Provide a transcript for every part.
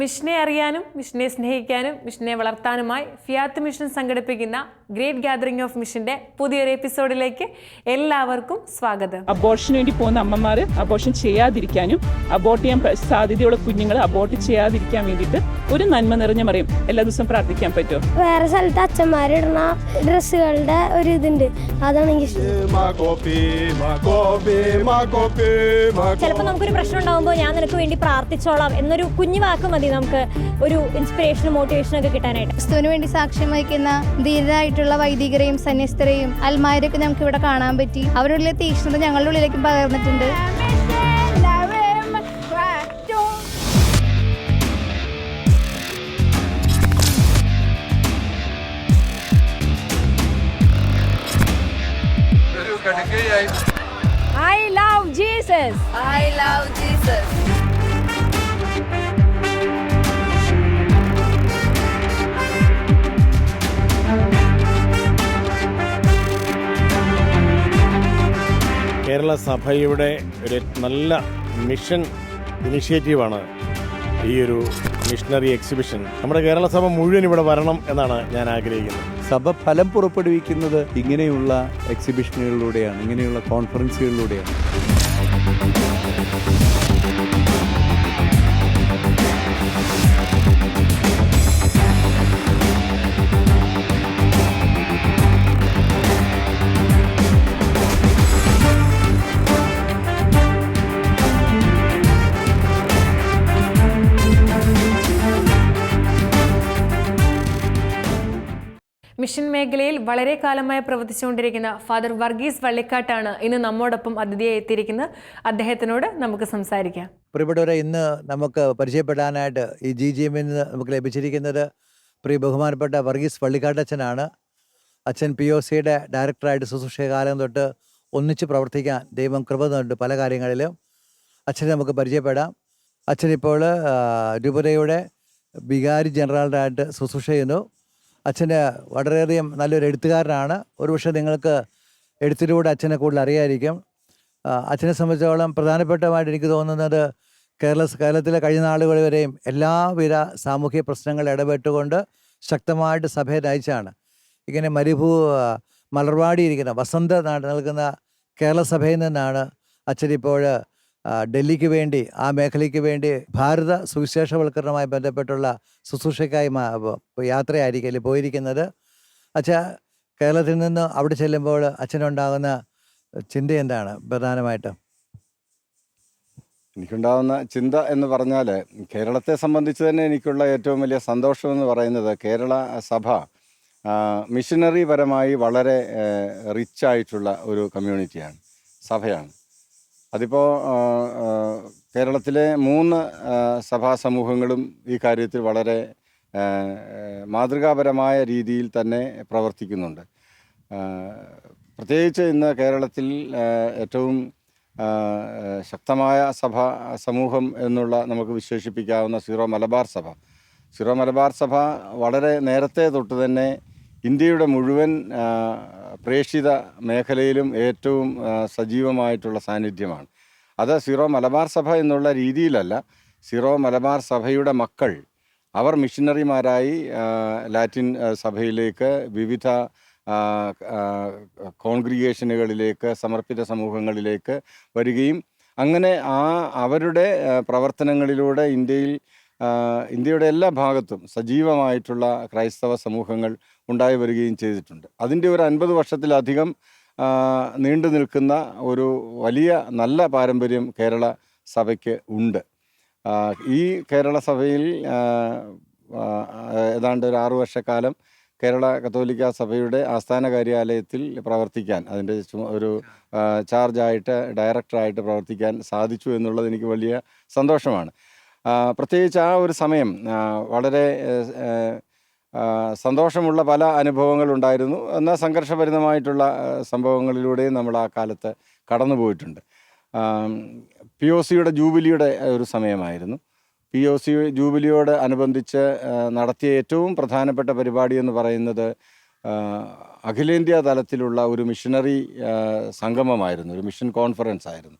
മിഷനെ അറിയാനും മിഷനെ സ്നേഹിക്കാനും മിഷനെ വളർത്താനുമായി ഫിയാത്ത് മിഷൻ സംഘടിപ്പിക്കുന്ന ഗ്രേറ്റ് ഗാദറിംഗ് ഓഫ് മിഷന്റെ പുതിയൊരു എപ്പിസോഡിലേക്ക് എല്ലാവർക്കും സ്വാഗതം. അബോർഷന് വേണ്ടി പോകുന്ന അമ്മമാർ അബോർഷൻ ചെയ്യാതിരിക്കാനും അബോർട്ട് ചെയ്യാൻ സാധ്യതയുള്ള കുഞ്ഞുങ്ങൾ അബോർട്ട് ചെയ്യാതിരിക്കാൻ വേണ്ടിയിട്ട് ഒരു നന്മ നിറഞ്ഞ മറിയും എല്ലാ ദിവസവും പ്രാർത്ഥിക്കാൻ പറ്റുമോ? വേറെ സ്ഥലത്ത് അച്ഛന്മാരിടുന്ന ഡ്രസ്സുകളുടെ ഒരു ഇതുണ്ട്. അതാണ് എനിക്ക്. ചിലപ്പോൾ നമുക്കൊരു പ്രശ്നം ഉണ്ടാകുമ്പോൾ ഞാൻ നിനക്ക് വേണ്ടി പ്രാർത്ഥിച്ചോളാം എന്നൊരു കുഞ്ഞു വാക്ക് മതി. നമുക്ക് ഒരു ഇൻസ്പിറേഷനും മോട്ടിവേഷനും ഒക്കെ കിട്ടാനായിട്ട്. ക്രിസ്തുവിന് വേണ്ടി സാക്ഷ്യം വഹിക്കുന്ന ധീരരായിട്ടുള്ള വൈദികരെയും സന്യസ്തരെയും അൽമാരൊക്കെ നമുക്ക് ഇവിടെ കാണാൻ പറ്റി. അവരുടെ ഉള്ളിലെ തീക്ഷ്ണത ഞങ്ങളുടെ ഉള്ളിലേക്ക് പകർന്നിട്ടുണ്ട്. I love Jesus. I love Jesus Kerala സഭയുടെ ഒരു നല്ല മിഷൻ ഇനിഷ്യേറ്റീവാണ് ഈ ഒരു മിഷണറി എക്സിബിഷൻ. നമ്മുടെ കേരള സഭ മുഴുവൻ ഇവിടെ വരണം എന്നാണ് ഞാൻ ആഗ്രഹിക്കുന്നത്. സഭ ഫലം പുറപ്പെടുവിക്കുന്നത് ഇങ്ങനെയുള്ള എക്സിബിഷനുകളിലൂടെയാണ് ഇങ്ങനെയുള്ള കോൺഫറൻസുകളിലൂടെയാണ്. മേഖലയിൽ വളരെ കാലമായി പ്രവർത്തിച്ചുകൊണ്ടിരിക്കുന്ന ഫാദർ വർഗീസ് വള്ളിക്കാട്ടാണ് ഇന്ന് നമ്മോടൊപ്പം അതിഥിയായി എത്തിയിരിക്കുന്നത്. അദ്ദേഹത്തിനോട് നമുക്ക് സംസാരിക്കാം. പ്രിയപ്പെട്ടവരെ ഇന്ന് നമുക്ക് പരിചയപ്പെടാനായിട്ട് ഈ ജി ജി എമ്മിൽ നിന്ന് നമുക്ക് ലഭിച്ചിരിക്കുന്നത് പ്രിയ ബഹുമാനപ്പെട്ട വർഗീസ് വള്ളിക്കാട്ടച്ഛനാണ്. അച്ഛൻ പി ഒ സിയുടെ ഡയറക്ടറായിട്ട് ശുശ്രൂഷ കാലം തൊട്ട് ഒന്നിച്ച് പ്രവർത്തിക്കാൻ ദൈവം കൃപ തന്നിട്ടുണ്ട് പല കാര്യങ്ങളിലും അച്ഛനെ നമുക്ക് പരിചയപ്പെടാം. അച്ഛനിപ്പോൾ രൂപതയുടെ വികാരി ജനറലായിട്ട് ശുശ്രൂഷ ചെയ്യുന്നു. അച്ഛന് വളരെയധികം നല്ലൊരു എഴുത്തുകാരനാണ്. ഒരുപക്ഷെ നിങ്ങൾക്ക് എഴുത്തിലൂടെ അച്ഛനെ കൂടുതൽ അറിയായിരിക്കും. അച്ഛനെ സംബന്ധിച്ചോളം പ്രധാനപ്പെട്ടമായിട്ട് എനിക്ക് തോന്നുന്നത് കേരള കേരളത്തിലെ കഴിഞ്ഞ നാളുകൾ വരെയും എല്ലാവിധ സാമൂഹ്യ പ്രശ്നങ്ങൾ ഇടപെട്ടുകൊണ്ട് ശക്തമായിട്ട് സഭയെ നയിച്ചാണ്. ഇങ്ങനെ മരുഭൂ മലർവാടിയിരിക്കുന്ന വസന്ത നൽകുന്ന കേരള സഭയിൽ നിന്നാണ് ആ, ഡൽഹിക്ക് വേണ്ടി ആ മേഖലയ്ക്ക് വേണ്ടി ഭാരത സുവിശേഷവൽക്കരണവുമായി ബന്ധപ്പെട്ടുള്ള ശുശ്രൂഷയ്ക്കായി യാത്രയായിരിക്കും പോയിരിക്കുന്നത്. അച്ഛ കേരളത്തിൽ നിന്ന് അവിടെ ചെല്ലുമ്പോൾ അച്ഛനുണ്ടാകുന്ന ചിന്ത എന്താണ് പ്രധാനമായിട്ടും? എനിക്കുണ്ടാകുന്ന ചിന്ത എന്ന് പറഞ്ഞാൽ കേരളത്തെ സംബന്ധിച്ച് തന്നെ എനിക്കുള്ള ഏറ്റവും വലിയ സന്തോഷം എന്ന് പറയുന്നത് കേരള സഭ മിഷനറി പരമായി വളരെ റിച്ചായിട്ടുള്ള ഒരു കമ്മ്യൂണിറ്റിയാണ് സഭയാണ്. അതിപ്പോൾ കേരളത്തിലെ മൂന്ന് സഭാ സമൂഹങ്ങളും ഈ കാര്യത്തിൽ വളരെ മാതൃകാപരമായ രീതിയിൽ തന്നെ പ്രവർത്തിക്കുന്നുണ്ട്. പ്രത്യേകിച്ച് ഇന്ന് കേരളത്തിൽ ഏറ്റവും ശക്തമായ സഭ സമൂഹം എന്നുള്ള നമുക്ക് വിശേഷിപ്പിക്കാവുന്ന സീറോ മലബാർ സഭ. സീറോ മലബാർ സഭ വളരെ നേരത്തെ തൊട്ട് തന്നെ ഇന്ത്യയുടെ മുഴുവൻ പ്രേക്ഷിത മേഖലയിലും ഏറ്റവും സജീവമായിട്ടുള്ള സാന്നിധ്യമാണ്. അത് സിറോ മലബാർ സഭ എന്നുള്ള രീതിയിലല്ല. സിറോ മലബാർ സഭയുടെ മക്കൾ അവർ മിഷനറിമാരായി ലാറ്റിൻ സഭയിലേക്ക് വിവിധ കോൺഗ്രിഗേഷനുകളിലേക്ക് സമർപ്പിത സമൂഹങ്ങളിലേക്ക് വരികയും അങ്ങനെ ആ അവരുടെ പ്രവർത്തനങ്ങളിലൂടെ ഇന്ത്യയിൽ ഇന്ത്യയുടെ എല്ലാ ഭാഗത്തും സജീവമായിട്ടുള്ള ക്രൈസ്തവ സമൂഹങ്ങൾ ഉണ്ടായി വരികയും ചെയ്തിട്ടുണ്ട്. അതിന്റെ ഒരു അൻപത് വർഷത്തിലധികം നീണ്ടു നിൽക്കുന്ന ഒരു വലിയ നല്ല പാരമ്പര്യം കേരള സഭയ്ക്ക് ഉണ്ട്. ഈ കേരള സഭയിൽ ഏതാണ്ട് ഒരു ആറു വർഷക്കാലം കേരള കത്തോലിക്ക സഭയുടെ ആസ്ഥാന കാര്യാലയത്തിൽ പ്രവർത്തിക്കാൻ അതിന്റെ ഒരു ചാർജായിട്ട് ഡയറക്ടറായിട്ട് പ്രവർത്തിക്കാൻ സാധിച്ചു എന്നുള്ളത് എനിക്ക് വലിയ സന്തോഷമാണ്. പ്രത്യേകിച്ച് ആ ഒരു സമയം വളരെ സന്തോഷമുള്ള പല അനുഭവങ്ങളുണ്ടായിരുന്നു. എന്നാൽ സംഘർഷഭരിതമായിട്ടുള്ള സംഭവങ്ങളിലൂടെയും നമ്മൾ ആ കാലത്ത് കടന്നു പോയിട്ടുണ്ട് പി ഒ സിയുടെ ജൂബിലിയുടെ ഒരു സമയമായിരുന്നു. പി ഒ സി ജൂബിലിയോട് അനുബന്ധിച്ച് നടത്തിയ ഏറ്റവും പ്രധാനപ്പെട്ട പരിപാടി എന്ന് പറയുന്നത് അഖിലേന്ത്യാ തലത്തിലുള്ള ഒരു മിഷനറി സംഗമമായിരുന്നു. ഒരു മിഷൻ കോൺഫറൻസ് ആയിരുന്നു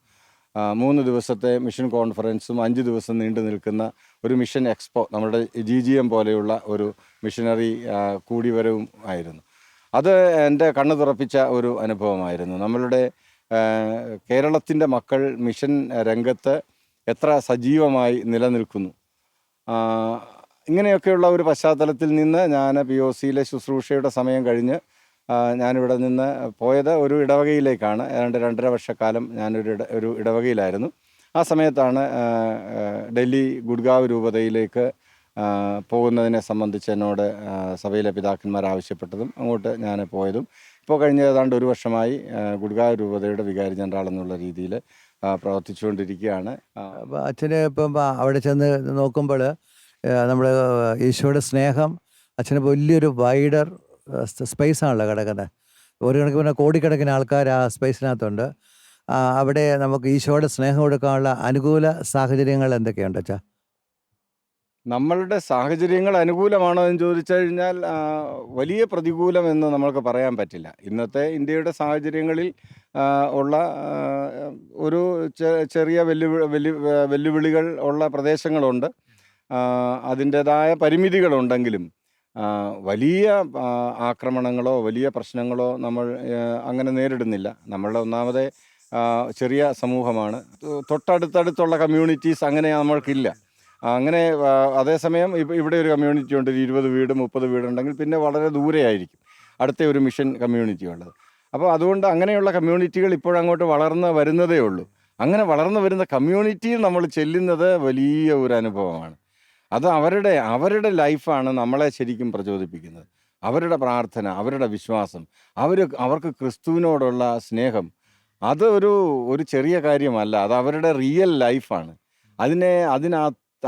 മൂന്ന് ദിവസത്തെ മിഷൻ കോൺഫറൻസും അഞ്ച് ദിവസം നീണ്ടു നിൽക്കുന്ന ഒരു മിഷൻ എക്സ്പോ നമ്മുടെ ജി ജി എം പോലെയുള്ള ഒരു മിഷനറി കൂടിവരവും ആയിരുന്നു. അത് എന്റെ കണ്ണു തുറപ്പിച്ച ഒരു അനുഭവമായിരുന്നു. നമ്മളുടെ കേരളത്തിന്റെ മക്കൾ മിഷൻ രംഗത്ത് എത്ര സജീവമായി നിലനിൽക്കുന്നു. ഇങ്ങനെയൊക്കെയുള്ള ഒരു പശ്ചാത്തലത്തിൽ നിന്ന് ഞാൻ പി ഒ സിയിലെ ശുശ്രൂഷയുടെ സമയം കഴിഞ്ഞ് ഞാനിവിടെ നിന്ന് പോയത് ഒരു ഇടവകയിലേക്കാണ്. ഏതാണ്ട് രണ്ടര വർഷക്കാലം ഞാനൊരു ഇട ഒരു ഇടവകയിലായിരുന്നു. ആ സമയത്താണ് ഡൽഹി ഗുഡ്ഗാവ് രൂപതയിലേക്ക് പോകുന്നതിനെ സംബന്ധിച്ച് എന്നോട് സഭയിലെ പിതാക്കന്മാർ ആവശ്യപ്പെട്ടതും അങ്ങോട്ട് ഞാൻ പോയതും. ഇപ്പോൾ കഴിഞ്ഞ ഏതാണ്ട് ഒരു വർഷമായി ഗുഡ്ഗാവ് രൂപതയുടെ വികാരി ജനറാൾ എന്നുള്ള രീതിയിൽ പ്രവർത്തിച്ചുകൊണ്ടിരിക്കുകയാണ്. അപ്പോൾ അച്ഛന് ഇപ്പം അവിടെ ചെന്ന് നോക്കുമ്പോൾ നമ്മൾ ഈശോയുടെ സ്നേഹം അച്ഛന് വലിയൊരു വൈഡർ സ്പേസ് ആണല്ലോ കിടക്കുന്നത് ഒരു കണക്കിന് പിന്നെ കോടിക്കണക്കിന് ആൾക്കാർ ആ സ്പേസിനകത്തുണ്ട്. അവിടെ നമുക്ക് ഈശോയുടെ സ്നേഹം കൊടുക്കാനുള്ള അനുകൂല സാഹചര്യങ്ങൾ എന്തൊക്കെയുണ്ട് അച്ഛാ? നമ്മളുടെ സാഹചര്യങ്ങൾ അനുകൂലമാണോ എന്ന് ചോദിച്ചു കഴിഞ്ഞാൽ വലിയ പ്രതികൂലം എന്ന് നമ്മൾക്ക് പറയാൻ പറ്റില്ല. ഇന്നത്തെ ഇന്ത്യയുടെ സാഹചര്യങ്ങളിൽ ഉള്ള ഒരു ചെറിയ വെല്ലുവിളി വെല്ലു വെല്ലുവിളികൾ ഉള്ള പ്രദേശങ്ങളുണ്ട്. അതിന്റെതായ പരിമിതികളുണ്ടെങ്കിലും വലിയ ആക്രമണങ്ങളോ വലിയ പ്രശ്നങ്ങളോ നമ്മൾ അങ്ങനെ നേരിടുന്നില്ല. നമ്മളുടെ ഒന്നാമതെ ചെറിയ സമൂഹമാണ്. തൊട്ടടുത്തടുത്തുള്ള കമ്മ്യൂണിറ്റീസ് അങ്ങനെ നമ്മൾക്കില്ല. അങ്ങനെ അതേസമയം ഇവിടെ ഒരു കമ്മ്യൂണിറ്റി ഉണ്ട്. ഒരു ഇരുപത് വീട് മുപ്പത് വീടുണ്ടെങ്കിൽ പിന്നെ വളരെ ദൂരെയായിരിക്കും. അടുത്ത ഒരു മിഷൻ കമ്മ്യൂണിറ്റി ഉള്ളത് അപ്പോൾ അതുകൊണ്ട് അങ്ങനെയുള്ള കമ്മ്യൂണിറ്റികൾ ഇപ്പോഴങ്ങോട്ട് വളർന്ന് വരുന്നതേ ഉള്ളൂ. അങ്ങനെ വളർന്നു വരുന്ന കമ്മ്യൂണിറ്റിയിൽ നമ്മൾ ചെല്ലുന്നത് വലിയ ഒരു അനുഭവമാണ്. അത് അവരുടെ അവരുടെ ലൈഫാണ് നമ്മളെ ശരിക്കും പ്രചോദിപ്പിക്കുന്നത്. അവരുടെ പ്രാർത്ഥന അവരുടെ വിശ്വാസം അവർ അവർക്ക് ക്രിസ്തുവിനോടുള്ള സ്നേഹം അത് ഒരു ഒരു ചെറിയ കാര്യമല്ല. അത് അവരുടെ റിയൽ ലൈഫാണ്. അതിനെ അതിനാ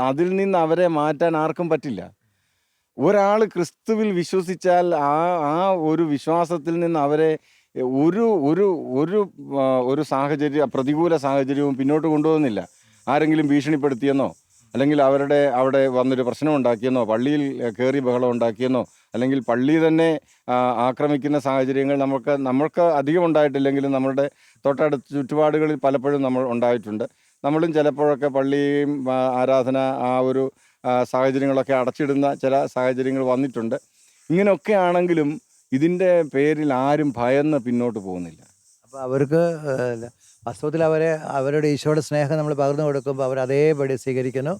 അതിൽ നിന്ന് അവരെ മാറ്റാൻ ആർക്കും പറ്റില്ല. ഒരാൾ ക്രിസ്തുവിൽ വിശ്വസിച്ചാൽ ആ ആ ഒരു വിശ്വാസത്തിൽ നിന്ന് അവരെ ഒരു ഒരു ഒരു ഒരു സാഹചര്യ പ്രതികൂല സാഹചര്യവും പിന്നോട്ട് കൊണ്ടുപോകുന്നില്ല. ആരെങ്കിലും ഭീഷണിപ്പെടുത്തിയെന്നോ അല്ലെങ്കിൽ അവരുടെ അവിടെ വന്നൊരു പ്രശ്നം ഉണ്ടാക്കിയെന്നോ പള്ളിയിൽ കയറി ബഹളം ഉണ്ടാക്കിയെന്നോ അല്ലെങ്കിൽ പള്ളി തന്നെ ആക്രമിക്കുന്ന സാഹചര്യങ്ങൾ നമുക്ക് നമ്മൾക്ക് അധികം ഉണ്ടായിട്ടില്ലെങ്കിലും നമ്മളുടെ തൊട്ടടുത്ത ചുറ്റുപാടുകളിൽ പലപ്പോഴും നമ്മൾ ഉണ്ടായിട്ടുണ്ട്. നമ്മളും ചിലപ്പോഴൊക്കെ പള്ളിയും ആരാധന ആ ഒരു സാഹചര്യങ്ങളൊക്കെ അടച്ചിടുന്ന ചില സാഹചര്യങ്ങൾ വന്നിട്ടുണ്ട്. ഇങ്ങനെയൊക്കെ ആണെങ്കിലും ഇതിന്റെ പേരിൽ ആരും ഭയന്ന് പിന്നോട്ട് പോകുന്നില്ല. അപ്പോൾ അവർക്ക് വാസ്തവത്തിൽ അവരെ അവരുടെ ഈശോയുടെ സ്നേഹം നമ്മൾ പകർന്നു കൊടുക്കുമ്പോൾ അവർ അതേപടി സ്വീകരിക്കുന്നു.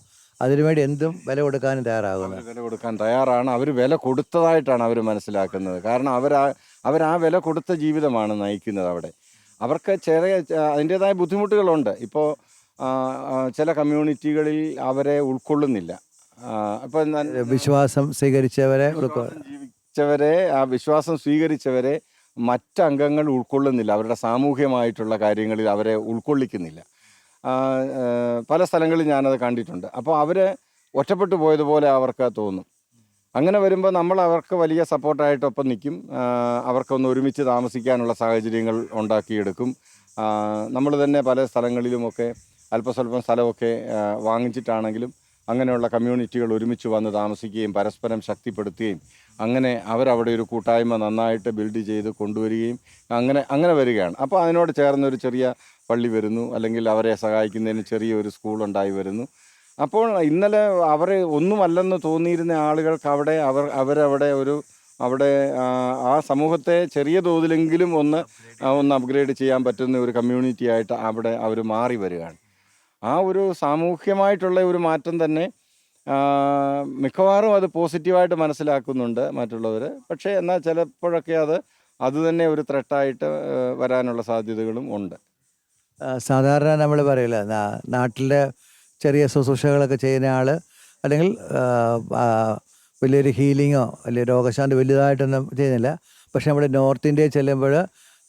അതിനുവേണ്ടി എന്തും വില കൊടുക്കാനും തയ്യാറാകുന്നു. വില കൊടുക്കാൻ തയ്യാറാണ്. അവർ വില കൊടുത്തതായിട്ടാണ് അവർ മനസ്സിലാക്കുന്നത്. കാരണം അവർ ആ വില കൊടുത്ത ജീവിതമാണ് നയിക്കുന്നത് അവിടെ. അവർക്ക് ചെറിയ അതിന്റേതായ ബുദ്ധിമുട്ടുകളുണ്ട്. ഇപ്പോൾ ചില കമ്മ്യൂണിറ്റികളിൽ അവരെ ഉൾക്കൊള്ളുന്നില്ല. ഇപ്പോൾ വിശ്വാസം സ്വീകരിച്ചവരെ ഉൾക്കൊള്ളിച്ചവരെ ജീവിച്ചവരെ ആ വിശ്വാസം സ്വീകരിച്ചവരെ മറ്റംഗങ്ങൾ ഉൾക്കൊള്ളുന്നില്ല. അവരുടെ സാമൂഹ്യമായിട്ടുള്ള കാര്യങ്ങളിൽ അവരെ ഉൾക്കൊള്ളിക്കുന്നില്ല. പല സ്ഥലങ്ങളിൽ ഞാനത് കണ്ടിട്ടുണ്ട്. അപ്പോൾ അവർ ഒറ്റപ്പെട്ടു പോയതുപോലെ അവർക്ക് തോന്നും. അങ്ങനെ വരുമ്പോൾ നമ്മൾ അവർക്ക് വലിയ സപ്പോർട്ടായിട്ടൊപ്പം നിൽക്കും അവർക്കൊന്ന് ഒരുമിച്ച് താമസിക്കാനുള്ള സാഹചര്യങ്ങൾ ഉണ്ടാക്കിയെടുക്കും. നമ്മൾ തന്നെ പല സ്ഥലങ്ങളിലുമൊക്കെ അല്പസ്വല്പം സ്ഥലമൊക്കെ വാങ്ങിച്ചിട്ടാണെങ്കിലും അങ്ങനെയുള്ള കമ്മ്യൂണിറ്റികൾ ഒരുമിച്ച് വന്ന് താമസിക്കുകയും പരസ്പരം ശക്തിപ്പെടുത്തുകയും അങ്ങനെ അവരവിടെ ഒരു കൂട്ടായ്മ നന്നായിട്ട് ബിൽഡ് ചെയ്ത് കൊണ്ടുവരികയും അങ്ങനെ അങ്ങനെ വരികയാണ്. അപ്പോൾ അതിനോട് ചേർന്നൊരു ചെറിയ പള്ളി വരുന്നു അല്ലെങ്കിൽ അവരെ സഹായിക്കുന്നതിന് ചെറിയൊരു സ്കൂൾ ഉണ്ടായി വരുന്നു. അപ്പോൾ ഇന്നലെ അവർ ഒന്നുമല്ലെന്ന് തോന്നിയിരുന്ന ആളുകൾക്ക് അവിടെ അവർ അവരവിടെ ഒരു അവിടെ ആ സമൂഹത്തെ ചെറിയ തോതിലെങ്കിലും ഒന്ന് ഒന്ന് അപ്ഗ്രേഡ് ചെയ്യാൻ പറ്റുന്ന ഒരു കമ്മ്യൂണിറ്റി ആയിട്ട് അവിടെ അവർ മാറി വരികയാണ്. ആ ഒരു സാമൂഹ്യമായിട്ടുള്ള ഒരു മാറ്റം തന്നെ മിക്കവാറും അത് പോസിറ്റീവായിട്ട് മനസ്സിലാക്കുന്നുണ്ട് മറ്റുള്ളവർ പക്ഷേ എന്നാൽ ചിലപ്പോഴൊക്കെ അത് അത് തന്നെ ഒരു ത്രെട്ടായിട്ട് വരാനുള്ള സാധ്യതകളും ഉണ്ട്. സാധാരണ നമ്മൾ പറയില്ല നാട്ടിലെ ചെറിയ ശുശ്രൂഷകളൊക്കെ ചെയ്യുന്ന ആൾ അല്ലെങ്കിൽ വലിയൊരു ഹീലിങ്ങോ അല്ലെങ്കിൽ രോഗശാന്തി വലുതായിട്ടൊന്നും ചെയ്യുന്നില്ല. പക്ഷെ നമ്മുടെ നോർത്ത് ഇന്ത്യയിൽ ചെല്ലുമ്പോൾ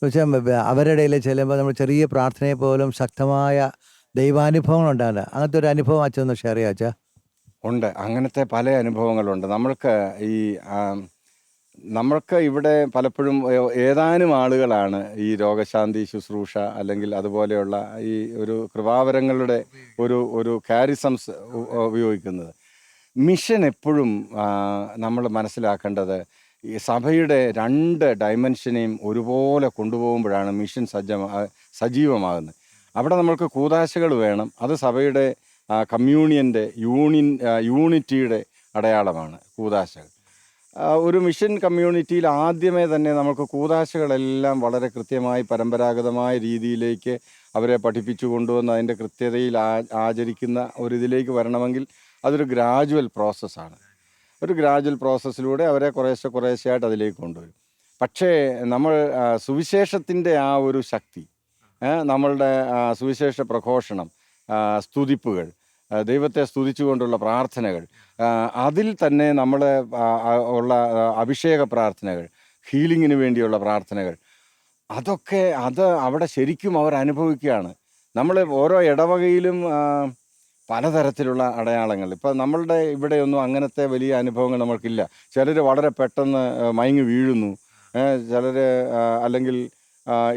വെച്ചാൽ അവരുടെ ഇടയിൽ ചെല്ലുമ്പോൾ നമ്മൾ ചെറിയ പ്രാർത്ഥനയെ പോലും ശക്തമായ ദൈവാനുഭവങ്ങൾ ഉണ്ടാവില്ല അങ്ങനത്തെ ഒരു അനുഭവം അച്ഛൻ ഒന്ന് ഷെയർ ചെയ്യാം അച്ഛാ. ഉണ്ട്. അങ്ങനത്തെ പല അനുഭവങ്ങളുണ്ട്. നമ്മൾക്ക് ഈ നമ്മൾക്ക് ഇവിടെ പലപ്പോഴും ഏതാനും ആളുകളാണ് ഈ രോഗശാന്തി ശുശ്രൂഷ അല്ലെങ്കിൽ അതുപോലെയുള്ള ഈ ഒരു കൃപാവരങ്ങളുടെ ഒരു ഒരു കാരിസംസ് ഉപയോഗിക്കുന്നത്. മിഷൻ എപ്പോഴും നമ്മൾ മനസ്സിലാക്കേണ്ടത് ഈ സഭയുടെ രണ്ട് ഡയമെൻഷനെയും ഒരുപോലെ കൊണ്ടുപോകുമ്പോഴാണ് മിഷൻ സജ്ജമാ സജീവമാകുന്നത്. അവിടെ നമ്മൾക്ക് കൂതാശകൾ വേണം. അത് സഭയുടെ കമ്മ്യൂണിയന്റെ യൂണിയൻ യൂണിറ്റിയുടെ അടയാളമാണ് കൂതാശകൾ. ഒരു മിഷൻ കമ്മ്യൂണിറ്റിയിൽ ആദ്യമേ തന്നെ നമുക്ക് കൂതാശകളെല്ലാം വളരെ കൃത്യമായി പരമ്പരാഗതമായ രീതിയിലേക്ക് അവരെ പഠിപ്പിച്ചു കൊണ്ടുവന്ന് അതിന്റെ കൃത്യതയിൽ ആചരിക്കുന്ന ഒരിതിലേക്ക് വരണമെങ്കിൽ അതൊരു ഗ്രാജുവൽ പ്രോസസ്സാണ്. ഒരു ഗ്രാജുവൽ പ്രോസസ്സിലൂടെ അവരെ കുറേശ്ശെ ആയിട്ട് അതിലേക്ക് കൊണ്ടുവരും. പക്ഷേ നമ്മൾ സുവിശേഷത്തിന്റെ ആ ഒരു ശക്തി നമ്മളുടെ സുവിശേഷ പ്രഘോഷണം സ്തുതിപ്പുകൾ ദൈവത്തെ സ്തുതിച്ചുകൊണ്ടുള്ള പ്രാർത്ഥനകൾ അതിൽ തന്നെ നമ്മൾ ഉള്ള അഭിഷേക പ്രാർത്ഥനകൾ ഹീലിങ്ങിന് വേണ്ടിയുള്ള പ്രാർത്ഥനകൾ അതൊക്കെ അത് അവിടെ ശരിക്കും അവർ അനുഭവിക്കുകയാണ്. നമ്മൾ ഓരോ ഇടവകയിലും പലതരത്തിലുള്ള അടയാളങ്ങൾ. ഇപ്പം നമ്മളുടെ ഇവിടെയൊന്നും അങ്ങനത്തെ വലിയ അനുഭവങ്ങൾ നമ്മൾക്കില്ല. ചിലർ വളരെ പെട്ടെന്ന് മയങ്ങി വീഴുന്നു. ചിലർ അല്ലെങ്കിൽ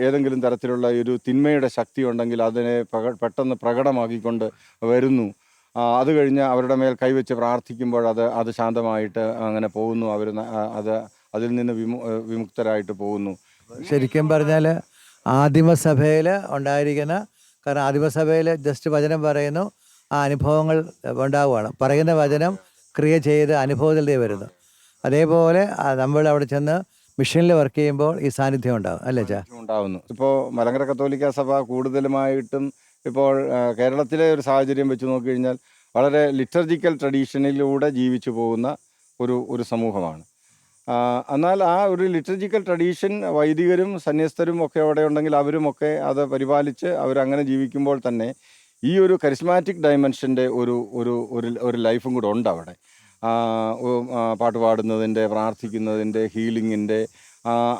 ഏതെങ്കിലും തരത്തിലുള്ള ഒരു തിന്മയുടെ ശക്തി ഉണ്ടെങ്കിൽ അതിനെ പെട്ടെന്ന് പ്രകടമാക്കിക്കൊണ്ട് വരുന്നു. അത് കഴിഞ്ഞ് അവരുടെ മേൽ കൈവച്ച് പ്രാർത്ഥിക്കുമ്പോൾ അത് അത് ശാന്തമായിട്ട് അങ്ങനെ പോകുന്നു. അവർ അത് അതിൽ നിന്ന് വിമു വിമുക്തരായിട്ട് പോകുന്നു. ശരിക്കും പറഞ്ഞാൽ ആദിമസഭയിൽ ഉണ്ടായിരിക്കുന്ന കാരണം ആദിമസഭയിൽ ജസ്റ്റ് വചനം പറയുന്നു ആ അനുഭവങ്ങൾ ഉണ്ടാവുകയാണ്. പറയുന്ന വചനം ക്രിയ ചെയ്ത് അനുഭവത്തിലേ വരുന്നു. അതേപോലെ നമ്മൾ അവിടെ ചെന്ന് മിഷനിൽ വർക്ക് ചെയ്യുമ്പോൾ ഈ സാന്നിധ്യം ഉണ്ടാവും അല്ലേ ചാ ഉണ്ടാവുന്നു. ഇപ്പോൾ മലങ്കര കത്തോലിക്ക സഭ കൂടുതലുമായിട്ടും ഇപ്പോൾ കേരളത്തിലെ ഒരു സാഹചര്യം വെച്ച് നോക്കിക്കഴിഞ്ഞാൽ വളരെ ലിറ്റർജിക്കൽ ട്രഡീഷനിലൂടെ ജീവിച്ചു പോകുന്ന ഒരു ഒരു സമൂഹമാണ്. എന്നാൽ ആ ഒരു ലിറ്റർജിക്കൽ ട്രഡീഷൻ വൈദികരും സന്യസ്തരും ഒക്കെ അവിടെ ഉണ്ടെങ്കിൽ അവരുമൊക്കെ അത് പരിപാലിച്ച് അവരങ്ങനെ ജീവിക്കുമ്പോൾ തന്നെ ഈ ഒരു കരിസ്മാറ്റിക് ഡയമെൻഷന്റെ ഒരു ഒരു ഒരു ലൈഫും കൂടെ ഉണ്ട് അവിടെ. പാട്ട് പാടുന്നതിന്റെ പ്രാർത്ഥിക്കുന്നതിന്റെ ഹീലിങ്ങിന്റെ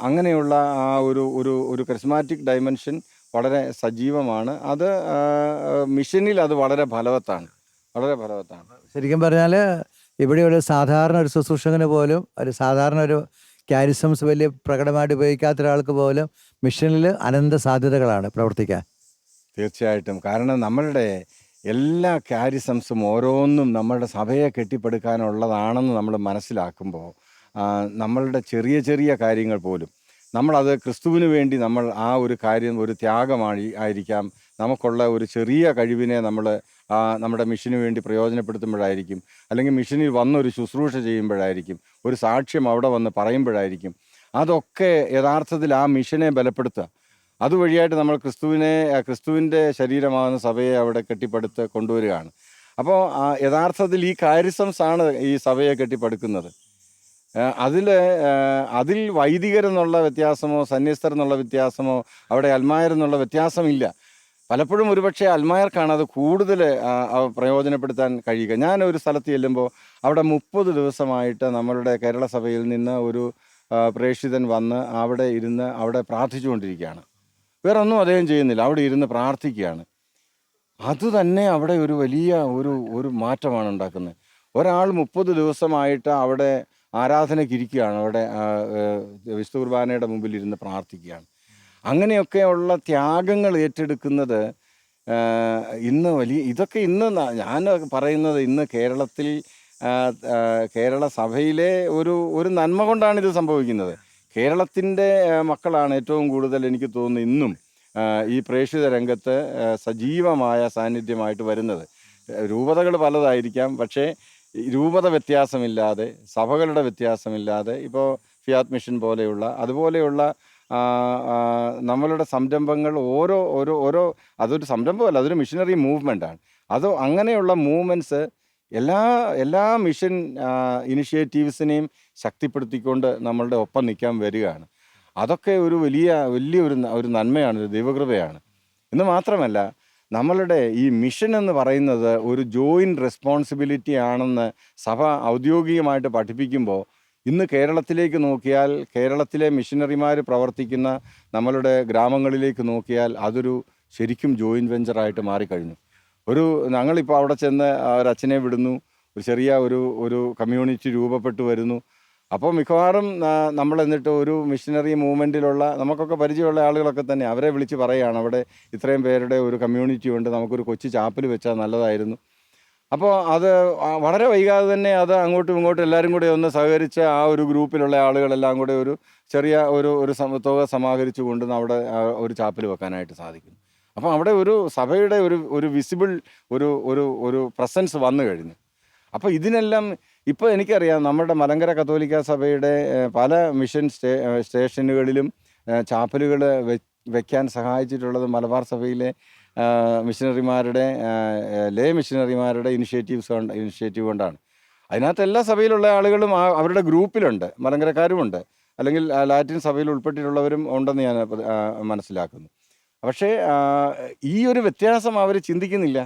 അങ്ങനെയുള്ള ആ ഒരു ഒരു ഒരു കരിസ്മാറ്റിക് ഡയമെൻഷൻ വളരെ സജീവമാണ്. അത് മിഷനിൽ അത് വളരെ ഫലവത്താണ്. വളരെ ഫലവത്താണ്. ശരിക്കും പറഞ്ഞാൽ ഇവിടെ ഒരു സാധാരണ ഒരു ശുശ്രൂഷകന് പോലും ഒരു സാധാരണ ഒരു ക്യാരിസംസ് വലിയ പ്രകടമായിട്ട് ഉപയോഗിക്കാത്ത ഒരാൾക്ക് പോലും മിഷനിൽ അനന്ത സാധ്യതകളാണ് പ്രവർത്തിക്കാൻ. തീർച്ചയായിട്ടും. കാരണം നമ്മളുടെ എല്ലാ കാരിസംസും ഓരോന്നും നമ്മളുടെ സഭയെ കെട്ടിപ്പടുക്കാനുള്ളതാണെന്ന് നമ്മൾ മനസ്സിലാക്കുമ്പോൾ നമ്മളുടെ ചെറിയ ചെറിയ കാര്യങ്ങൾ പോലും നമ്മളത് ക്രിസ്തുവിന് വേണ്ടി നമ്മൾ ആ ഒരു കാര്യം ഒരു ത്യാഗമായി ആയിരിക്കാം. നമുക്കുള്ള ഒരു ചെറിയ കഴിവിനെ നമ്മൾ നമ്മുടെ മിഷന് വേണ്ടി പ്രയോജനപ്പെടുത്തുമ്പോഴായിരിക്കും. അല്ലെങ്കിൽ മിഷനിൽ വന്നൊരു ശുശ്രൂഷ ചെയ്യുമ്പോഴായിരിക്കും. ഒരു സാക്ഷ്യം അവിടെ വന്ന് പറയുമ്പോഴായിരിക്കും. അതൊക്കെ യഥാർത്ഥത്തിൽ ആ മിഷനെ ബലപ്പെടുത്തുക. അതുവഴിയായിട്ട് നമ്മൾ ക്രിസ്തുവിനെ ക്രിസ്തുവിന്റെ ശരീരമാകുന്ന സഭയെ അവിടെ കെട്ടിപ്പടുത്ത് കൊണ്ടുവരികയാണ്. അപ്പോൾ യഥാർത്ഥത്തിൽ ഈ കാരിസംസ് ആണ് ഈ സഭയെ കെട്ടിപ്പടുക്കുന്നത്. അതിൽ അതിൽ വൈദികരെന്നുള്ള വ്യത്യാസമോ സന്യസ്തർ എന്നുള്ള വ്യത്യാസമോ അവിടെ അൽമായരെന്നുള്ള വ്യത്യാസമില്ല. പലപ്പോഴും ഒരുപക്ഷെ അൽമായർക്കാണ് അത് കൂടുതൽ പ്രയോജനപ്പെടുത്താൻ കഴിയുക. ഞാൻ ഒരു സ്ഥലത്ത് ചെല്ലുമ്പോൾ അവിടെ മുപ്പത് ദിവസമായിട്ട് നമ്മളുടെ കേരള സഭയിൽ നിന്ന് ഒരു പ്രേക്ഷിതൻ വന്ന് അവിടെ ഇരുന്ന് അവിടെ പ്രാർത്ഥിച്ചുകൊണ്ടിരിക്കുകയാണ്. വേറെ ഒന്നും അദ്ദേഹം ചെയ്യുന്നില്ല. അവിടെ ഇരുന്ന് പ്രാർത്ഥിക്കുകയാണ്. അത് തന്നെ അവിടെ ഒരു വലിയ ഒരു ഒരു മാറ്റമാണ് ഉണ്ടാക്കുന്നത്. ഒരാൾ മുപ്പത് ദിവസമായിട്ട് അവിടെ ആരാധനയ്ക്കിരിക്കുകയാണ്. അവിടെ വിശുദ്ധ കുർബാനയുടെ മുമ്പിൽ ഇരുന്ന് പ്രാർത്ഥിക്കുകയാണ്. അങ്ങനെയൊക്കെയുള്ള ത്യാഗങ്ങൾ ഏറ്റെടുക്കുന്നത് ഇന്ന് വലിയ ഇതൊക്കെ ഇന്ന് ഞാൻ പറയുന്നത് ഇന്ന് കേരളത്തിൽ കേരള സഭയിലെ ഒരു ഒരു നന്മ കൊണ്ടാണ് ഇത് സംഭവിക്കുന്നത്. കേരളത്തിന്റെ മക്കളാണ് ഏറ്റവും കൂടുതൽ എനിക്ക് തോന്നുന്നു ഇന്നും ഈ പ്രേക്ഷിത രംഗത്ത് സജീവമായ സാന്നിധ്യമായിട്ട് വരുന്നത്. രൂപതകൾ പലതായിരിക്കാം പക്ഷേ രൂപത വ്യത്യാസമില്ലാതെ സഭകളുടെ വ്യത്യാസമില്ലാതെ ഇപ്പോൾ ഫിയാത് മിഷൻ പോലെയുള്ള അതുപോലെയുള്ള നമ്മളുടെ സംരംഭങ്ങൾ ഓരോ ഓരോ ഓരോ അതൊരു സംരംഭമല്ല അതൊരു മിഷനറി മൂവ്മെന്റാണ് അത് അങ്ങനെയുള്ള മൂവ്മെന്റ്സ് എല്ലാ എല്ലാ മിഷൻ ഇനിഷ്യേറ്റീവ്സിനെയും ശക്തിപ്പെടുത്തിക്കൊണ്ട് നമ്മളുടെ ഒപ്പം നിൽക്കാൻ വരികയാണ്. അതൊക്കെ ഒരു വലിയ വലിയ ഒരു ഒരു നന്മയാണ് ഒരു ദൈവകൃപയാണ്. എന്ന് മാത്രമല്ല നമ്മളുടെ ഈ മിഷൻ എന്ന് പറയുന്നത് ഒരു ജോയിന്റ് റെസ്പോൺസിബിലിറ്റി ആണെന്ന് സഭ ഔദ്യോഗികമായിട്ട് പഠിപ്പിക്കുമ്പോൾ ഇന്ന് കേരളത്തിലേക്ക് നോക്കിയാൽ കേരളത്തിലെ മിഷനറിമാർ പ്രവർത്തിക്കുന്ന നമ്മളുടെ ഗ്രാമങ്ങളിലേക്ക് നോക്കിയാൽ അതൊരു ശരിക്കും ജോയിന്റ് വെഞ്ചറായിട്ട് മാറിക്കഴിഞ്ഞു. ഒരു ഞങ്ങളിപ്പോൾ അവിടെ ചെന്ന് ആ ഒരു അച്ഛനെ വിടുന്നു. ഒരു ചെറിയ ഒരു ഒരു കമ്മ്യൂണിറ്റി രൂപപ്പെട്ടു വരുന്നു. അപ്പോൾ മിക്കവാറും നമ്മൾ എന്നിട്ട് ഒരു മിഷനറി മൂവ്മെന്റിലുള്ള നമുക്കൊക്കെ പരിചയമുള്ള ആളുകളൊക്കെ തന്നെ അവരെ വിളിച്ച് പറയുകയാണ് അവിടെ ഇത്രയും പേരുടെ ഒരു കമ്മ്യൂണിറ്റി ഉണ്ട്. നമുക്കൊരു കൊച്ചു ചാപ്പിൽ വെച്ചാൽ നല്ലതായിരുന്നു. അപ്പോൾ അത് വളരെ വൈകാതെ തന്നെ അത് അങ്ങോട്ടും ഇങ്ങോട്ടും എല്ലാവരും കൂടെ ഒന്ന് സഹകരിച്ച ആ ഒരു ഗ്രൂപ്പിലുള്ള ആളുകളെല്ലാം കൂടെ ഒരു ചെറിയ ഒരു ഒരു തുക സമാഹരിച്ചു കൊണ്ട് അവിടെ ഒരു ചാപ്പിൽ വെക്കാനായിട്ട് സാധിക്കും അപ്പോൾ അവിടെ ഒരു സഭയുടെ ഒരു ഒരു വിസിബിൾ ഒരു ഒരു ഒരു പ്രസൻസ് വന്നു കഴിഞ്ഞു. അപ്പോൾ ഇതിനെല്ലാം ഇപ്പോൾ എനിക്കറിയാം നമ്മുടെ മലങ്കര കത്തോലിക്ക സഭയുടെ പല മിഷൻ സ്റ്റേ സ്റ്റേഷനുകളിലും ചാപ്പലുകൾ വെക്കാൻ സഹായിച്ചിട്ടുള്ളത് മലബാർ സഭയിലെ മിഷനറിമാരുടെ ലേ മിഷനറിമാരുടെ ഇനിഷ്യേറ്റീവ്സ് കൊണ്ട് ഇനിഷ്യേറ്റീവ് കൊണ്ടാണ്. അതിനകത്ത് എല്ലാ സഭയിലുള്ള ആളുകളും അവരുടെ ഗ്രൂപ്പിലുണ്ട് മലങ്കരക്കാരുമുണ്ട്. അല്ലെങ്കിൽ ലാറ്റിൻ സഭയിൽ ഉൾപ്പെട്ടിട്ടുള്ളവരും ഉണ്ടെന്ന് ഞാൻ മനസ്സിലാക്കുന്നു. പക്ഷേ ഈ ഒരു വ്യത്യാസം അവർ ചിന്തിക്കുന്നില്ല.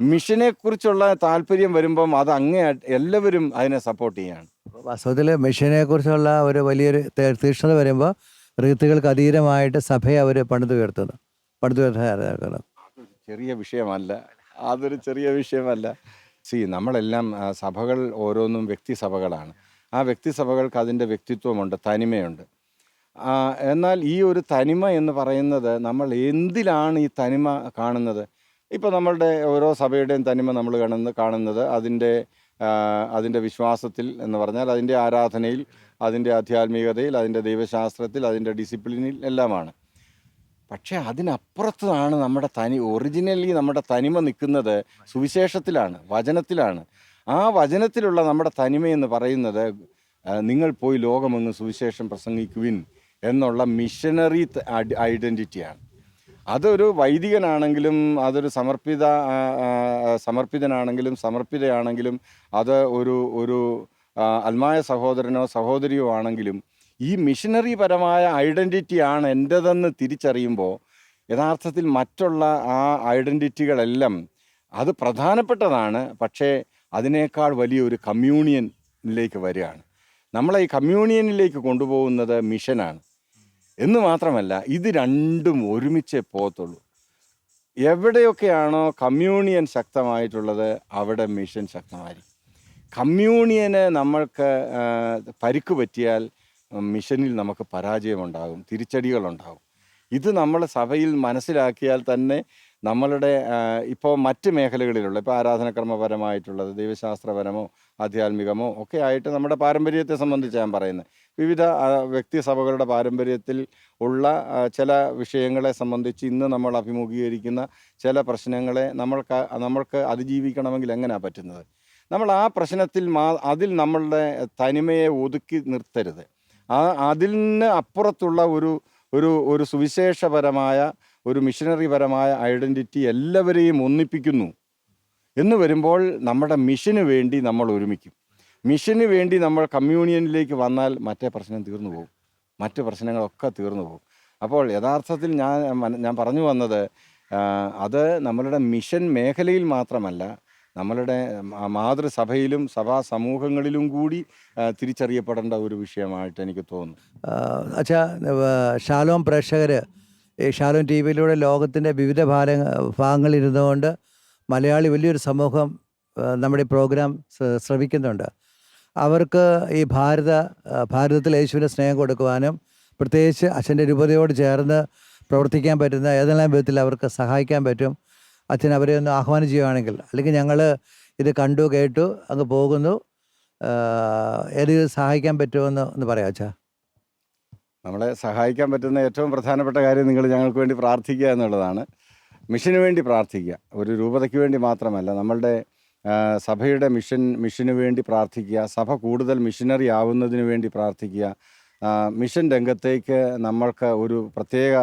മിഷനെ കുറിച്ചുള്ള താല്പര്യം വരുമ്പം അത് അങ്ങേ എല്ലാവരും അതിനെ സപ്പോർട്ട് ചെയ്യാണ്. വാസ്തവത്തിൽ മിഷനെ കുറിച്ചുള്ള ഒരു വലിയൊരു തീക്ഷണത വരുമ്പോൾ റീത്തുകൾക്ക് അതീതമായിട്ട് സഭയെ അവർ പണിതുയർത്തുന്നു പണിതുയർത്തുന്നു ചെറിയ വിഷയമല്ല. അതൊരു ചെറിയ വിഷയമല്ല. സി നമ്മളെല്ലാം സഭകൾ ഓരോന്നും വ്യക്തി സഭകളാണ്. ആ വ്യക്തി സഭകൾക്ക് അതിന്റെ വ്യക്തിത്വമുണ്ട് തനിമയുണ്ട്. എന്നാൽ ഈ ഒരു തനിമ എന്ന് പറയുന്നത് നമ്മൾ എന്തിലാണ് ഈ തനിമ കാണുന്നത്? ഇപ്പോൾ നമ്മളുടെ ഓരോ സഭയുടെയും തനിമ നമ്മൾ കാണുന്ന കാണുന്നത് അതിന്റെ അതിന്റെ വിശ്വാസത്തിൽ എന്ന് പറഞ്ഞാൽ അതിന്റെ ആരാധനയിൽ അതിന്റെ ആധ്യാത്മികതയിൽ അതിന്റെ ദൈവശാസ്ത്രത്തിൽ അതിന്റെ ഡിസിപ്ലിനിൽ എല്ലാമാണ്. പക്ഷേ അതിനപ്പുറത്താണ് നമ്മുടെ തനി ഒറിജിനലി നമ്മുടെ തനിമ നിൽക്കുന്നത് സുവിശേഷത്തിലാണ് വചനത്തിലാണ്. ആ വചനത്തിലുള്ള നമ്മുടെ തനിമയെന്ന് പറയുന്നത് നിങ്ങൾ പോയി ലോകമെങ്ങ് സുവിശേഷം പ്രസംഗിക്കുവിൻ എന്നുള്ള മിഷനറി ഐഡന്റിറ്റിയാണ് അതൊരു വൈദികനാണെങ്കിലും അതൊരു സമർപ്പിത സമർപ്പിതനാണെങ്കിലും സമർപ്പിതയാണെങ്കിലും അത് ഒരു ഒരു അൽമായ സഹോദരനോ സഹോദരിയോ ആണെങ്കിലും ഈ മിഷനറി പരമായ ഐഡന്റിറ്റിയാണ് എന്റെതെന്ന് തിരിച്ചറിയുമ്പോൾ യഥാർത്ഥത്തിൽ മറ്റുള്ള ആ ഐഡന്റിറ്റികളെല്ലാം അത് പ്രധാനപ്പെട്ടതാണ്. പക്ഷേ അതിനേക്കാൾ വലിയൊരു കമ്മ്യൂണിയനിലേക്ക് വരികയാണ്. നമ്മളെ ഈ കമ്മ്യൂണിയനിലേക്ക് കൊണ്ടുപോകുന്നത് മിഷനാണ്. എന്ന് മാത്രമല്ല ഇത് രണ്ടും ഒരുമിച്ചേ പോകത്തുള്ളൂ. എവിടെയൊക്കെയാണോ കമ്മ്യൂണിയൻ ശക്തമായിട്ടുള്ളത് അവിടെ മിഷൻ ശക്തമായിരിക്കും. കമ്മ്യൂണിയന് നമ്മൾക്ക് പരിക്ക് പറ്റിയാൽ മിഷനിൽ നമുക്ക് പരാജയമുണ്ടാകും തിരിച്ചടികളുണ്ടാകും. ഇത് നമ്മൾ സഭയിൽ മനസ്സിലാക്കിയാൽ തന്നെ നമ്മളുടെ ഇപ്പോൾ മറ്റ് മേഖലകളിലുള്ള ഇപ്പോൾ ആരാധനക്രമപരമായിട്ടുള്ളത് ദൈവശാസ്ത്രപരമോ ആധ്യാത്മികമോ ഒക്കെ ആയിട്ട് നമ്മുടെ പാരമ്പര്യത്തെ സംബന്ധിച്ച് ഞാൻ പറയുന്നത്. വിവിധ വ്യക്തി സഭകളുടെ പാരമ്പര്യത്തിൽ ഉള്ള ചില വിഷയങ്ങളെ സംബന്ധിച്ച് ഇന്ന് നമ്മൾ അഭിമുഖീകരിക്കുന്ന ചില പ്രശ്നങ്ങളെ നമ്മൾക്ക് നമ്മൾക്ക് അതിജീവിക്കണമെങ്കിൽ എങ്ങനെയാണ് പറ്റുന്നത്? നമ്മൾ ആ പ്രശ്നത്തിൽ മാ അതിൽ നമ്മളുടെ തനിമയെ ഒതുക്കി നിർത്തരുത്. ആ അതിന് അപ്പുറത്തുള്ള ഒരു ഒരു ഒരു സുവിശേഷപരമായ ഒരു മിഷനറിപരമായ ഐഡന്റിറ്റി എല്ലാവരെയും ഒന്നിപ്പിക്കുന്നു. എന്ന് വരുമ്പോൾ നമ്മുടെ മിഷന് വേണ്ടി നമ്മൾ ഒരുമിക്കും. മിഷന് വേണ്ടി നമ്മൾ കമ്മ്യൂണിയനിലേക്ക് വന്നാൽ മറ്റേ പ്രശ്നം തീർന്നു പോകും. മറ്റ് പ്രശ്നങ്ങളൊക്കെ തീർന്നു പോകും. അപ്പോൾ യഥാർത്ഥത്തിൽ ഞാൻ ഞാൻ പറഞ്ഞു വന്നത് അത് നമ്മളുടെ മിഷൻ മേഖലയിൽ മാത്രമല്ല നമ്മളുടെ മാതൃസഭയിലും സഭാ സമൂഹങ്ങളിലും കൂടി തിരിച്ചറിയപ്പെടേണ്ട ഒരു വിഷയമായിട്ട് എനിക്ക് തോന്നുന്നു. അച്ഛാ ഷാലോം പ്രേക്ഷകർ ഈ ഷാലോം ടി വിയിലൂടെ ലോകത്തിന്റെ വിവിധ ഭാഗ ഭാഗങ്ങളിരുന്നുകൊണ്ട് മലയാളി വലിയൊരു സമൂഹം നമ്മുടെ പ്രോഗ്രാം ശ്രമിക്കുന്നുണ്ട് അവർക്ക് ഈ ഭാരത ഭാരതത്തിൽ യേശുവിന്റെ സ്നേഹം കൊടുക്കുവാനും പ്രത്യേകിച്ച് അച്ഛന്റെ രൂപതയോട് ചേർന്ന് പ്രവർത്തിക്കാൻ പറ്റുന്ന ഏതെല്ലാം വിധത്തിൽ അവർക്ക് സഹായിക്കാൻ പറ്റും അച്ഛൻ അവരെ ഒന്ന് ആഹ്വാനം ചെയ്യുകയാണെങ്കിൽ അല്ലെങ്കിൽ ഞങ്ങൾ ഇത് കണ്ടു കേട്ടു അങ്ങ് പോകുന്നു ഏതെങ്കിലും ഏത് സഹായിക്കാൻ പറ്റുമെന്ന് ഒന്ന് പറയാം അച്ഛാ. നമ്മളെ സഹായിക്കാൻ പറ്റുന്ന ഏറ്റവും പ്രധാനപ്പെട്ട കാര്യം നിങ്ങൾ ഞങ്ങൾക്ക് വേണ്ടി പ്രാർത്ഥിക്കുക എന്നുള്ളതാണ്. മിഷന് വേണ്ടി പ്രാർത്ഥിക്കുക. ഒരു രൂപതയ്ക്ക് വേണ്ടി മാത്രമല്ല നമ്മളുടെ സഭയുടെ മിഷൻ മിഷന് വേണ്ടി പ്രാർത്ഥിക്കുക സഭ കൂടുതൽ മിഷനറി ആവുന്നതിന് വേണ്ടി പ്രാർത്ഥിക്കുക. മിഷൻ രംഗത്തേക്ക് നമ്മൾക്ക് ഒരു പ്രത്യേക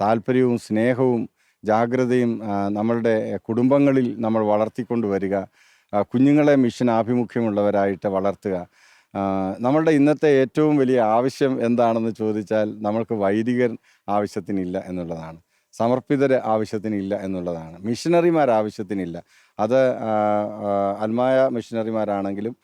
താല്പര്യവും സ്നേഹവും ജാഗ്രതയും നമ്മളുടെ കുടുംബങ്ങളിൽ നമ്മൾ വളർത്തിക്കൊണ്ട് വരിക. കുഞ്ഞുങ്ങളെ മിഷൻ ആഭിമുഖ്യമുള്ളവരായിട്ട് വളർത്തുക. നമ്മളുടെ ഇന്നത്തെ ഏറ്റവും വലിയ ആവശ്യം എന്താണെന്ന് ചോദിച്ചാൽ നമ്മൾക്ക് വൈദികർ ആവശ്യത്തിനില്ല എന്നുള്ളതാണ്. സമർപ്പിതർ ആവശ്യത്തിനില്ല എന്നുള്ളതാണ്. മിഷനറിമാർ ആവശ്യത്തിനില്ല. അത് അൽമായ മിഷനറിമാരാണെങ്കിലും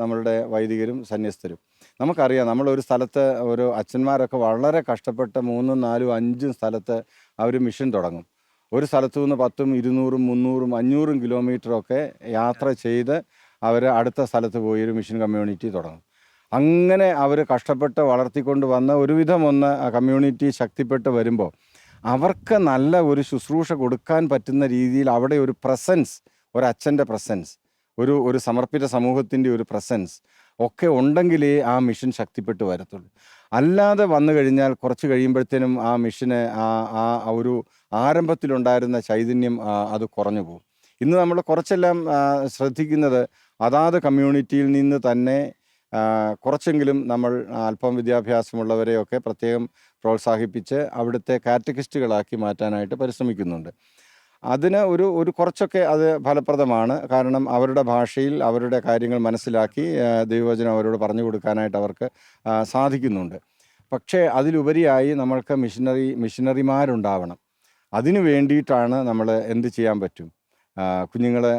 നമ്മളുടെ വൈദികരും സന്യസ്തരും. നമുക്കറിയാം നമ്മളൊരു സ്ഥലത്ത് ഒരു അച്ഛന്മാരൊക്കെ വളരെ കഷ്ടപ്പെട്ട് മൂന്നും നാലും അഞ്ചും സ്ഥലത്ത് അവർ മിഷൻ തുടങ്ങും. ഒരു സ്ഥലത്തു നിന്ന് പത്തും ഇരുന്നൂറും മുന്നൂറും അഞ്ഞൂറും കിലോമീറ്ററൊക്കെ യാത്ര ചെയ്ത് അവർ അടുത്ത സ്ഥലത്ത് പോയി ഒരു മിഷൻ കമ്മ്യൂണിറ്റി തുടങ്ങും. അങ്ങനെ അവർ കഷ്ടപ്പെട്ട് വളർത്തിക്കൊണ്ട് വന്ന ഒരുവിധം ഒന്ന് കമ്മ്യൂണിറ്റി ശക്തിപ്പെട്ട് വരുമ്പോൾ അവർക്ക് നല്ല ഒരു ശുശ്രൂഷ കൊടുക്കാൻ പറ്റുന്ന രീതിയിൽ അവിടെ ഒരു പ്രസൻസ് ഒരു അച്ഛന്റെ പ്രസൻസ് ഒരു ഒരു സമർപ്പിത സമൂഹത്തിന്റെ ഒരു പ്രസൻസ് ഒക്കെ ഉണ്ടെങ്കിലേ ആ മിഷൻ ശക്തിപ്പെട്ട് വരത്തുള്ളൂ. അല്ലാതെ വന്നു കഴിഞ്ഞാൽ കുറച്ച് കഴിയുമ്പോഴത്തേനും ആ മിഷന് ആ ആ ഒരു ആരംഭത്തിലുണ്ടായിരുന്ന ചൈതന്യം അത് കുറഞ്ഞു പോകും. ഇന്ന് നമ്മൾ കുറച്ചെല്ലാം ശ്രദ്ധിക്കുന്നത് അതാത് കമ്മ്യൂണിറ്റിയിൽ നിന്ന് തന്നെ കുറച്ചെങ്കിലും നമ്മൾ അല്പം വിദ്യാഭ്യാസമുള്ളവരെയൊക്കെ പ്രത്യേകം പ്രോത്സാഹിപ്പിച്ച് അവിടുത്തെ കാറ്റഗിസ്റ്റുകളാക്കി മാറ്റാനായിട്ട് പരിശ്രമിക്കുന്നുണ്ട്. അതിന് ഒരു ഒരു കുറച്ചൊക്കെ അത് ഫലപ്രദമാണ്. കാരണം അവരുടെ ഭാഷയിൽ അവരുടെ കാര്യങ്ങൾ മനസ്സിലാക്കി ദൈവവചനം അവരോട് പറഞ്ഞു കൊടുക്കാനായിട്ട് അവർക്ക് സാധിക്കുന്നുണ്ട്. പക്ഷേ അതിലുപരിയായി നമ്മൾക്ക് മിഷനറി മിഷനറിമാരുണ്ടാവണം. അതിനു വേണ്ടിയിട്ടാണ് നമ്മൾ എന്ത് ചെയ്യാൻ പറ്റും? കുഞ്ഞുങ്ങളെ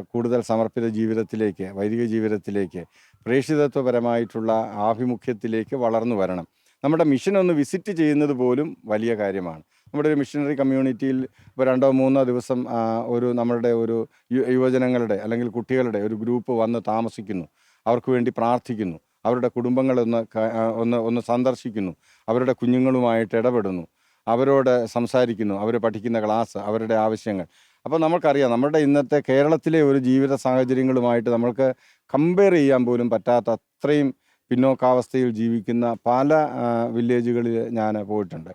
കൂടുതൽ സമർപ്പിത ജീവിതത്തിലേക്ക് വൈദിക ജീവിതത്തിലേക്ക് പ്രേക്ഷിതത്വപരമായിട്ടുള്ള ആഭിമുഖ്യത്തിലേക്ക് വളർന്നു വരണം. നമ്മുടെ മിഷൻ ഒന്ന് വിസിറ്റ് ചെയ്യുന്നത് പോലും വലിയ കാര്യമാണ്. നമ്മുടെ ഒരു മിഷനറി കമ്മ്യൂണിറ്റിയിൽ ഇപ്പോൾ രണ്ടോ മൂന്നോ ദിവസം ഒരു നമ്മളുടെ ഒരു യുവജനങ്ങളുടെ അല്ലെങ്കിൽ കുട്ടികളുടെ ഒരു ഗ്രൂപ്പ് വന്ന് താമസിക്കുന്നു. അവർക്ക് വേണ്ടി പ്രാർത്ഥിക്കുന്നു. അവരുടെ കുടുംബങ്ങളൊന്ന് ഒന്ന് ഒന്ന് സന്ദർശിക്കുന്നു. അവരുടെ കുഞ്ഞുങ്ങളുമായിട്ട് ഇടപെടുന്നു. അവരോട് സംസാരിക്കുന്നു. അവർ പഠിക്കുന്ന ക്ലാസ് അവരുടെ ആവശ്യങ്ങൾ. അപ്പോൾ നമുക്കറിയാം നമ്മുടെ ഇന്നത്തെ കേരളത്തിലെ ഒരു ജീവിത സാഹചര്യങ്ങളുമായിട്ട് നമ്മൾക്ക് കമ്പയർ ചെയ്യാൻ പോലും പറ്റാത്ത അത്രയും പിന്നോക്കാവസ്ഥയിൽ ജീവിക്കുന്ന പല വില്ലേജുകളിൽ ഞാൻ പോയിട്ടുണ്ട്.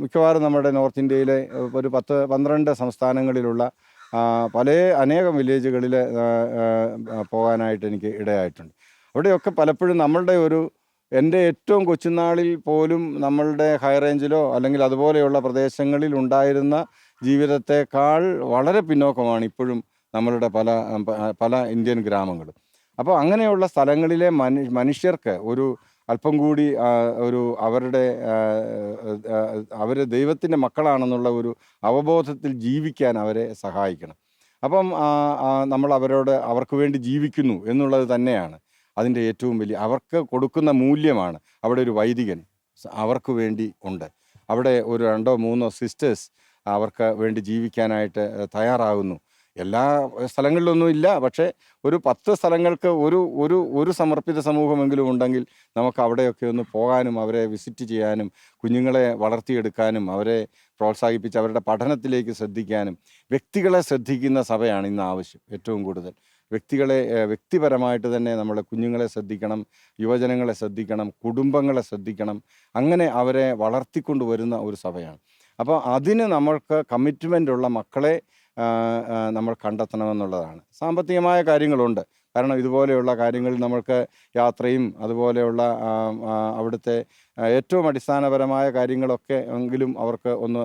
മിക്കവാറും നമ്മുടെ നോർത്ത് ഇന്ത്യയിലെ ഒരു പത്ത് പന്ത്രണ്ട് സംസ്ഥാനങ്ങളിലുള്ള പല അനേകം വില്ലേജുകളിൽ പോകാനായിട്ട് എനിക്ക് ഇടയായിട്ടുണ്ട്. അവിടെയൊക്കെ പലപ്പോഴും നമ്മളുടെ ഒരു എന്റെ ഏറ്റവും കൊച്ചുനാളിൽ പോലും നമ്മളുടെ ഹൈ റേഞ്ചിലോ അല്ലെങ്കിൽ അതുപോലെയുള്ള പ്രദേശങ്ങളിൽ ഉണ്ടായിരുന്ന ജീവിതത്തെക്കാൾ വളരെ പിന്നോക്കമാണ് ഇപ്പോഴും നമ്മളുടെ പല പല ഇന്ത്യൻ ഗ്രാമങ്ങളും. അപ്പോൾ അങ്ങനെയുള്ള സ്ഥലങ്ങളിലെ മനുഷ്യർക്ക് ഒരു അല്പം കൂടി ഒരു അവരുടെ അവർ ദൈവത്തിന്റെ മക്കളാണെന്നുള്ള ഒരു അവബോധത്തിൽ ജീവിക്കാൻ അവരെ സഹായിക്കണം. അപ്പം നമ്മൾ അവരോട് അവർക്ക് വേണ്ടി ജീവിക്കുന്നു എന്നുള്ളത് തന്നെയാണ് അതിന്റെ ഏറ്റവും വലിയ അവർക്ക് കൊടുക്കുന്ന മൂല്യമാണ് അവിടെ ഒരു വൈദികൻ അവർക്ക് വേണ്ടി ഉണ്ട്. അവിടെ ഒരു രണ്ടോ മൂന്നോ സിസ്റ്റേഴ്സ് അവർക്ക് വേണ്ടി ജീവിക്കാനായിട്ട് തയ്യാറാകുന്നു. എല്ലാ സ്ഥലങ്ങളിലൊന്നും ഇല്ല. പക്ഷേ ഒരു പത്ത് സ്ഥലങ്ങൾക്ക് ഒരു ഒരു ഒരു സമർപ്പിത സമൂഹമെങ്കിലും ഉണ്ടെങ്കിൽ നമുക്ക് അവിടെയൊക്കെ ഒന്ന് പോകാനും അവരെ വിസിറ്റ് ചെയ്യാനും കുഞ്ഞുങ്ങളെ വളർത്തിയെടുക്കാനും അവരെ പ്രോത്സാഹിപ്പിച്ച് അവരുടെ പഠനത്തിലേക്ക് ശ്രദ്ധിക്കാനും വ്യക്തികളെ ശ്രദ്ധിക്കുന്ന സഭയാണ് ഇന്ന് ആവശ്യം ഏറ്റവും കൂടുതൽ. വ്യക്തികളെ വ്യക്തിപരമായിട്ട് തന്നെ നമ്മൾ കുഞ്ഞുങ്ങളെ ശ്രദ്ധിക്കണം യുവജനങ്ങളെ ശ്രദ്ധിക്കണം കുടുംബങ്ങളെ ശ്രദ്ധിക്കണം. അങ്ങനെ അവരെ വളർത്തിക്കൊണ്ടുവരുന്ന ഒരു സഭയാണ്. അപ്പോൾ അതിന് നമ്മൾക്ക് കമ്മിറ്റ്മെന്റ് ഉള്ള മക്കളെ നമ്മൾ കണ്ടെത്തണമെന്നുള്ളതാണ്. സാമ്പത്തികമായ കാര്യങ്ങളുണ്ട്. കാരണം ഇതുപോലെയുള്ള കാര്യങ്ങളിൽ നമ്മൾക്ക് യാത്രയും അതുപോലെയുള്ള അവിടുത്തെ ഏറ്റവും അടിസ്ഥാനപരമായ കാര്യങ്ങളൊക്കെ എങ്കിലും അവർക്ക് ഒന്ന്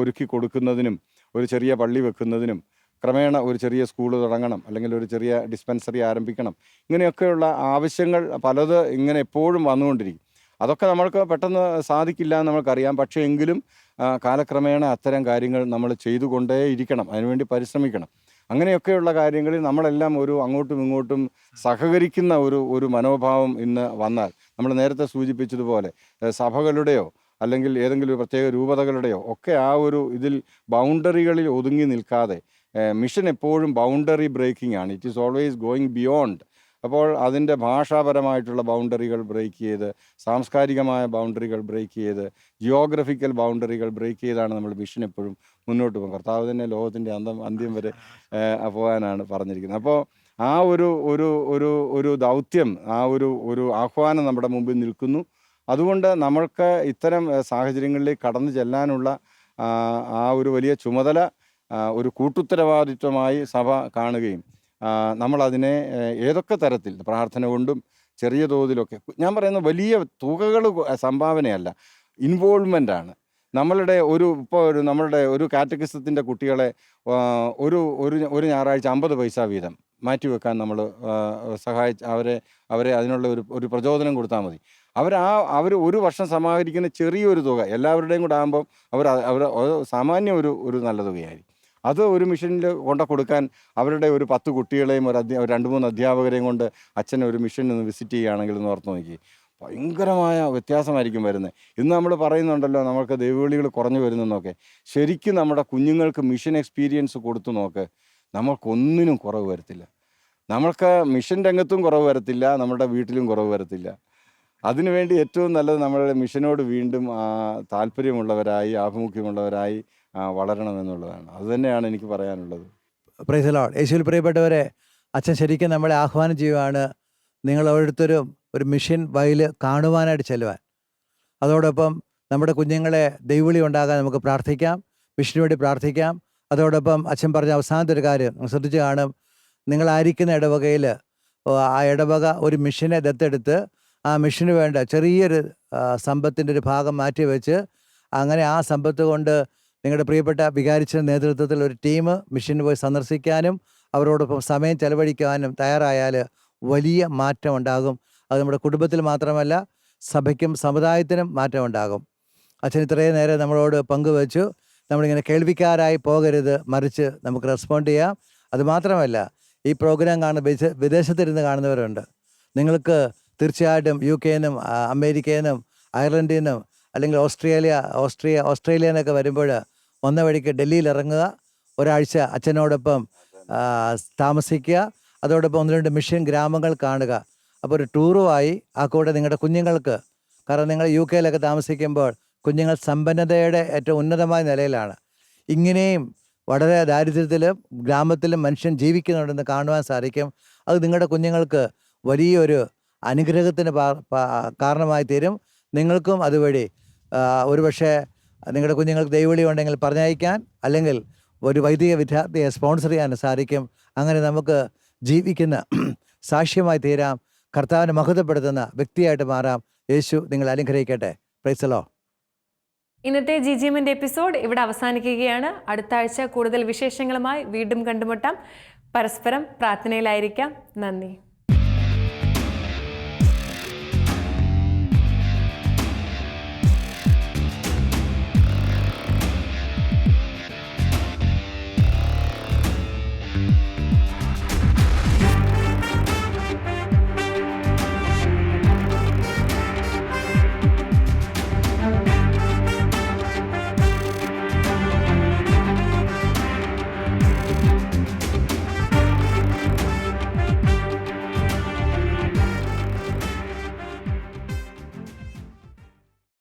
ഒരുക്കി കൊടുക്കുന്നതിനും ഒരു ചെറിയ പള്ളി വെക്കുന്നതിനും ക്രമേണ ഒരു ചെറിയ സ്കൂൾ തുടങ്ങണം അല്ലെങ്കിൽ ഒരു ചെറിയ ഡിസ്പെൻസറി ആരംഭിക്കണം. ഇങ്ങനെയൊക്കെയുള്ള ആവശ്യങ്ങൾ പലത് ഇങ്ങനെ എപ്പോഴും വന്നുകൊണ്ടിരിക്കും. അതൊക്കെ നമ്മൾക്ക് പെട്ടെന്ന് സാധിക്കില്ല എന്ന് നമുക്കറിയാം പക്ഷേ എങ്കിലും കാലക്രമേണ അത്തരം കാര്യങ്ങൾ നമ്മൾ ചെയ്തുകൊണ്ടേ ഇരിക്കണം. അതിനുവേണ്ടി പരിശ്രമിക്കണം. അങ്ങനെയൊക്കെയുള്ള കാര്യങ്ങളിൽ നമ്മളെല്ലാം ഒരു അങ്ങോട്ടും ഇങ്ങോട്ടും സഹകരിക്കുന്ന ഒരു ഒരു മനോഭാവം ഇന്ന് വന്നാൽ നമ്മൾ നേരത്തെ സൂചിപ്പിച്ചതുപോലെ സഭകളുടെയോ അല്ലെങ്കിൽ ഏതെങ്കിലും ഒരു പ്രത്യേക രൂപതകളുടെയോ ഒക്കെ ആ ഒരു ഇതിൽ ബൗണ്ടറികളിൽ ഒതുങ്ങി നിൽക്കാതെ മിഷൻ എപ്പോഴും ബൗണ്ടറി ബ്രേക്കിംഗ് ആണ്. It is always going beyond അപ്പോൾ അതിന്റെ ഭാഷാപരമായിട്ടുള്ള ബൗണ്ടറികൾ ബ്രേക്ക് ചെയ്ത് സാംസ്കാരികമായ ബൗണ്ടറികൾ ബ്രേക്ക് ചെയ്ത് ജിയോഗ്രഫിക്കൽ ബൗണ്ടറികൾ ബ്രേക്ക് ചെയ്താണ് നമ്മൾ മിഷൻ എപ്പോഴും മുന്നോട്ട് പോകും കർത്താവ് തന്നെ ലോകത്തിന്റെ അന്തം അന്ത്യം വരെ പോകാനാണ് പറഞ്ഞിരിക്കുന്നത്. അപ്പോൾ ആ ഒരു ഒരു ഒരു ഒരു ദൗത്യം ആ ഒരു ഒരു ആഹ്വാനം നമ്മുടെ മുമ്പിൽ നിൽക്കുന്നു. അതുകൊണ്ട് നമ്മൾക്ക് ഇത്തരം സാഹചര്യങ്ങളിലേക്ക് കടന്നു ചെല്ലാനുള്ള ആ, ഒരു വലിയ ചുമതല ഒരു കൂട്ടുത്തരവാദിത്വമായി സഭ കാണുകയും നമ്മളതിനെ ഏതൊക്കെ തരത്തിൽ പ്രാർത്ഥന കൊണ്ടും ചെറിയ തോതിലൊക്കെ ഞാൻ പറയുന്ന വലിയ തുകകൾ സംഭാവനയല്ല ആണ്. നമ്മളുടെ ഒരു ഇപ്പോൾ ഒരു നമ്മളുടെ ഒരു കാറ്റഗിസത്തിന്റെ കുട്ടികളെ ഒരു ഒരു ഒരു ഞായറാഴ്ച അമ്പത് പൈസ വീതം മാറ്റി വെക്കാൻ നമ്മൾ സഹായിച്ച് അവരെ അവരെ അതിനുള്ള ഒരു ഒരു പ്രചോദനം കൊടുത്താൽ മതി. അവർ ആ അവർ ഒരു വർഷം സമാഹരിക്കുന്ന ചെറിയൊരു തുക എല്ലാവരുടെയും കൂടെ ആകുമ്പോൾ അവർ അവർ സാമാന്യം ഒരു ഒരു നല്ല തുകയായിരിക്കും. അത് ഒരു മിഷനിൽ കൊണ്ട കൊടുക്കാൻ അവരുടെ ഒരു പത്ത് കുട്ടികളെയും ഒരു അധ്യാ രണ്ട് മൂന്ന് അധ്യാപകരെയും കൊണ്ട് അച്ഛൻ ഒരു മിഷനിൽ നിന്ന് വിസിറ്റ് ചെയ്യുകയാണെങ്കിൽ എന്ന് ഓർത്ത് നോക്കി. ഭയങ്കരമായ വ്യത്യാസമായിരിക്കും വരുന്നത്. ഇന്ന് നമ്മൾ പറയുന്നുണ്ടല്ലോ നമുക്ക് ദൈവവിളികൾ കുറഞ്ഞു വരുന്നെന്നൊക്കെ. ശരിക്കും നമ്മുടെ കുഞ്ഞുങ്ങൾക്ക് മിഷൻ എക്സ്പീരിയൻസ് കൊടുത്തു നോക്ക്. നമ്മൾക്കൊന്നിനും കുറവ് വരത്തില്ല. നമ്മൾക്ക് മിഷൻ രംഗത്തും കുറവ് വരത്തില്ല നമ്മുടെ വീട്ടിലും കുറവ് വരത്തില്ല. അതിനുവേണ്ടി ഏറ്റവും നല്ലത് നമ്മളുടെ മിഷനോട് വീണ്ടും താല്പര്യമുള്ളവരായി ആഭിമുഖ്യമുള്ളവരായി വളരണമെന്നുള്ളതാണ്. അതുതന്നെയാണ് എനിക്ക് പറയാനുള്ളത്. പ്രൈസ് ലോഡ് യേശുവിൽ പ്രിയപ്പെട്ടവരെ അച്ഛൻ ശരിക്കും നമ്മളെ ആഹ്വാനം ചെയ്യുവാണ് നിങ്ങൾ ഓരോരുത്തരും ഒരു മിഷൻ വയൽ കാണുവാനായിട്ട് ചെല്ലുവാൻ. അതോടൊപ്പം നമ്മുടെ കുഞ്ഞുങ്ങളെ ദൈവവിളി ഉണ്ടാകാൻ നമുക്ക് പ്രാർത്ഥിക്കാം മിഷന് വേണ്ടി പ്രാർത്ഥിക്കാം. അതോടൊപ്പം അച്ഛൻ പറഞ്ഞ അവസാനത്തെ ഒരു കാര്യം ശ്രദ്ധിച്ച് കാണും. നിങ്ങളായിരിക്കുന്ന ഇടവകയിൽ ആ ഇടവക ഒരു മിഷനെ ദത്തെടുത്ത് ആ മിഷന് വേണ്ട ചെറിയൊരു സമ്പത്തിന്റെ ഒരു ഭാഗം മാറ്റി വെച്ച് അങ്ങനെ ആ സമ്പത്ത് കൊണ്ട് നിങ്ങളുടെ പ്രിയപ്പെട്ട വികാരിച്ചിന്റെ നേതൃത്വത്തിൽ ഒരു ടീം മിഷൻ പോയി സന്ദർശിക്കാനും അവരോടൊപ്പം സമയം ചെലവഴിക്കാനും തയ്യാറായാൽ വലിയ മാറ്റം ഉണ്ടാകും. അത് നമ്മുടെ കുടുംബത്തിൽ മാത്രമല്ല സഭയ്ക്കും സമുദായത്തിനും മാറ്റം ഉണ്ടാകും. അച്ഛൻ ഇത്രയും നേരം നമ്മളോട് പങ്കുവച്ചു. നമ്മളിങ്ങനെ കേൾവിക്കാരായി പോകരുത് മറിച്ച് നമുക്ക് റെസ്പോണ്ട് ചെയ്യാം. അതുമാത്രമല്ല ഈ പ്രോഗ്രാം കാണുന്ന വിദേശ വിദേശത്തിരുന്ന് കാണുന്നവരുണ്ട്. നിങ്ങൾക്ക് തീർച്ചയായിട്ടും യു കെയിൽ നിന്നും അമേരിക്കയിൽ നിന്നും അയർലൻഡിൽ നിന്നും അല്ലെങ്കിൽ ഓസ്ട്രേലിയ ഓസ്ട്രിയ ഓസ്ട്രേലിയ എന്നൊക്കെ വരുമ്പോൾ ഒന്ന വഴിക്ക് ഡൽഹിയിൽ ഇറങ്ങുക ഒരാഴ്ച അച്ഛനോടൊപ്പം താമസിക്കുക അതോടൊപ്പം ഒന്ന് രണ്ട് മിഷൻ ഗ്രാമങ്ങൾ കാണുക. അപ്പോൾ ഒരു ടൂറുമായി ആ കൂടെ നിങ്ങളുടെ കുഞ്ഞുങ്ങൾക്ക് കാരണം നിങ്ങൾ യു കെയിലൊക്കെ താമസിക്കുമ്പോൾ കുഞ്ഞുങ്ങൾ സമ്പന്നതയുടെ ഏറ്റവും ഉന്നതമായ നിലയിലാണ്. ഇങ്ങനെയും വളരെ ദാരിദ്ര്യത്തിലും ഗ്രാമത്തിലും മനുഷ്യൻ ജീവിക്കുന്നുണ്ടെന്ന് കാണുവാൻ സാധിക്കും. അത് നിങ്ങളുടെ കുഞ്ഞുങ്ങൾക്ക് വലിയൊരു അനുഗ്രഹത്തിന് കാരണമായി തീരും. നിങ്ങൾക്കും അതുവഴി ഒരുപക്ഷെ നിങ്ങളുടെ കുഞ്ഞുങ്ങൾക്ക് ദൈവവിളി ഉണ്ടെങ്കിൽ പറഞ്ഞയക്കാൻ അല്ലെങ്കിൽ ഒരു വൈദിക വിദ്യാർത്ഥിയെ സ്പോൺസർ ചെയ്യാൻ സാധിക്കും. അങ്ങനെ നമുക്ക് ജീവിക്കുന്ന സാക്ഷ്യമായി തീരാം. കർത്താവിനെ മഹത്വപ്പെടുത്തുന്ന വ്യക്തിയായിട്ട് മാറാം. യേശു നിങ്ങൾ അനുഗ്രഹിക്കട്ടെ. പ്രൈസലോ ഇന്നത്തെ ജി ജി എമ്മിന്റെ എപ്പിസോഡ് ഇവിടെ അവസാനിക്കുകയാണ്. അടുത്ത ആഴ്ച കൂടുതൽ വിശേഷങ്ങളുമായി വീണ്ടും കണ്ടുമുട്ടാം. പരസ്പരം പ്രാർത്ഥനയിലായിരിക്കാം. നന്ദി.